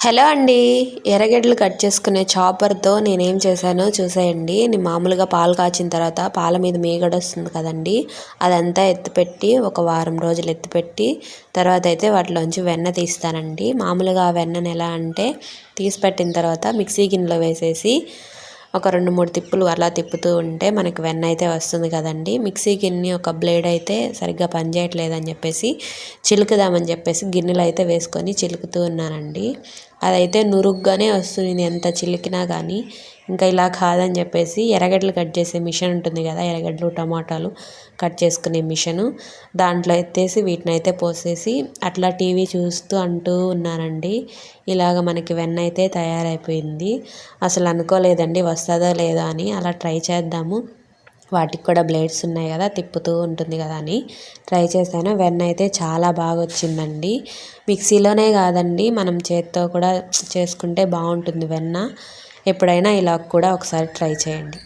Hello అండి. ఎర్రగడ్డలు cut చేసుకునే చాపర్తో నేనేం చేశానో చూసేయండి. నేను మామూలుగా పాలు కాచిన తర్వాత పాల మీద మీగడ వస్తుంది కదండి. అదంతా ఎత్తిపెట్టి ఒక వారం రోజులు ఎత్తిపెట్టి తర్వాత అయితే వాటిలోంచి వెన్న తీస్తానండి. మామూలుగా ఆ వెన్నను ఎలా అంటే తీసి పెట్టిన తర్వాత మిక్సీ గిన్నెలో వేసేసి ఒక రెండు మూడు తిప్పులు అలా తిప్పుతూ ఉంటే మనకి వెన్న అయితే వస్తుంది కదండి. మిక్సీ గిన్నె ఒక బ్లేడ్ అయితే సరిగ్గా పనిచేయట్లేదని చెప్పేసి చిలుకుదామని చెప్పేసి గిన్నెలు అయితే వేసుకొని చిలుకుతూ ఉన్నానండి. అదైతే నురుగ్గానే వస్తుంది ఎంత చిలికినా కానీ. ఇంకా ఇలా కాదని చెప్పేసి ఎర్రగడ్డలు కట్ చేసే మిషన్ ఉంటుంది కదా ఎర్రగడ్డలు టమాటాలు కట్ చేసుకునే మిషను. దాంట్లో ఎత్తేసి వీటిని అయితే పోసేసి అట్లా టీవీ చూస్తూ అంటూ ఉన్నానండి. ఇలాగ మనకి వెన్న అయితే తయారైపోయింది. అసలు అనుకోలేదండి వస్తుందో లేదో అని. అలా ట్రై చేద్దాము. వాటికి కూడా బ్లేడ్స్ ఉన్నాయి కదా తిప్పుతూ ఉంటుంది కదా అని ట్రై చేశాను. వెన్న అయితే చాలా బాగా వచ్చిందండి. మిక్సీలోనే కాదండి మనం చేత్తో కూడా చేసుకుంటే బాగుంటుంది వెన్న. ఎప్పుడైనా ఇలా కూడా ఒకసారి ట్రై చేయండి.